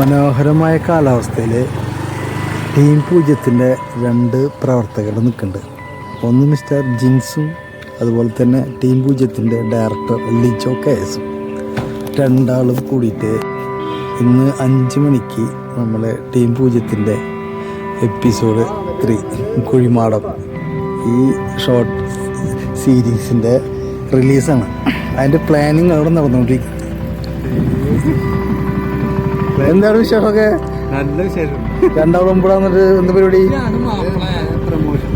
മനോഹരമായ കാലാവസ്ഥയിൽ ടീം പൂജ്യത്തിന്റെ രണ്ട് പ്രവർത്തകർ നിൽക്കുന്നുണ്ട്. ഒന്ന് മിസ്റ്റർ ജിൻസും അതുപോലെ തന്നെ ടീം പൂജ്യത്തിന്റെ ഡയറക്ടർ ലിജോ കേസും രണ്ടാളും കൂടിയിട്ട് ഇന്ന് അഞ്ച് മണിക്ക് നമ്മൾ ടീം പൂജ്യത്തിന്റെ എപ്പിസോഡ് ത്രീ കുഴിമാടം. ഈ ഷോർട്ട് സീരീസിന്റെ റിലീസാണ്. അതിന്റെ പ്ലാനിങ് അവിടെ നടന്നുകൊണ്ടിരിക്കുന്നത് എന്താണ് വിശേഷമൊക്കെ? നല്ല വിശേഷം. രണ്ടാളും ഇവിടെ വന്നിട്ട് എന്ത് പരിപാടി? പ്രമോഷൻ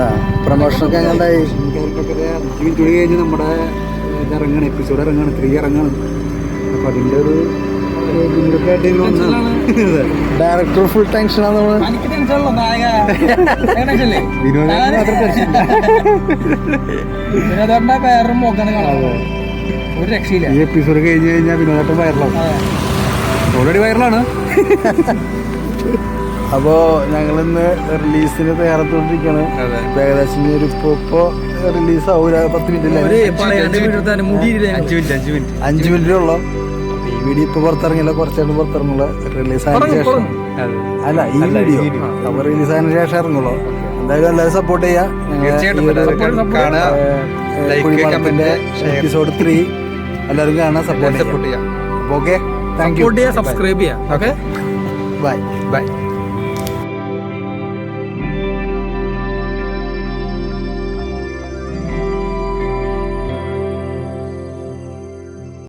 ആ പ്രമോഷനൊക്കെ എങ്ങനെയായി മിനിറ്റ് കഴിഞ്ഞ് നമ്മുടെ ഇറങ്ങണം എപ്പിസോഡ് ഇറങ്ങണം ത്രീ ഇറങ്ങണം. അപ്പൊ അതിന്റെ ഒരു. ഡയറക്ടർ ഫുൾ ടെൻഷനാണ് നമ്മൾ. വേറൊരു കാണാൻ ഒരു രക്ഷയില്ല. ഈ എപ്പിസോഡ് കഴിഞ്ഞ് കഴിഞ്ഞാൽ വിനോദം വൈറലാവും ഓൾറെഡി വൈറലാണ് അപ്പോൾ ഞങ്ങളിന്ന് റിലീസിന് തയ്യാറെടുത്തോണ്ടിരിക്കുകയാണ് ഏകദേശം ഒരു ഇപ്പോൾ ഇപ്പോൾ റിലീസ് ആവൂല. പത്ത് മിനിറ്റ് അഞ്ച് മിനിറ്റ് അഞ്ച് മിനിറ്റ് അഞ്ച് മിനിറ്റേ ഉള്ളൂ. ഈ വീഡിയോ ഇപ്പൊ പുറത്തിറങ്ങില്ല കുറച്ചാണ് പുറത്തിറങ്ങില്ല റിലീസ് ആയതിനു ശേഷം. അല്ല ഈ വീഡിയോ video. അപ്പോൾ റിലീസ് ആയതിനു ശേഷം ഇറങ്ങുള്ളൂ. എന്തായാലും എല്ലാവരും സപ്പോർട്ട് ചെയ്യുക like, എപ്പിസോഡ് ത്രീ എല്ലാവരും കാണാൻ സപ്പോർട്ട് ചെയ്യാം. ചെയ്യാം. അപ്പോൾ ഓക്കെ താങ്ക് ചെയ്യുക സബ്സ്ക്രൈബ് ചെയ്യുക ഓക്കെ ബൈ ബൈ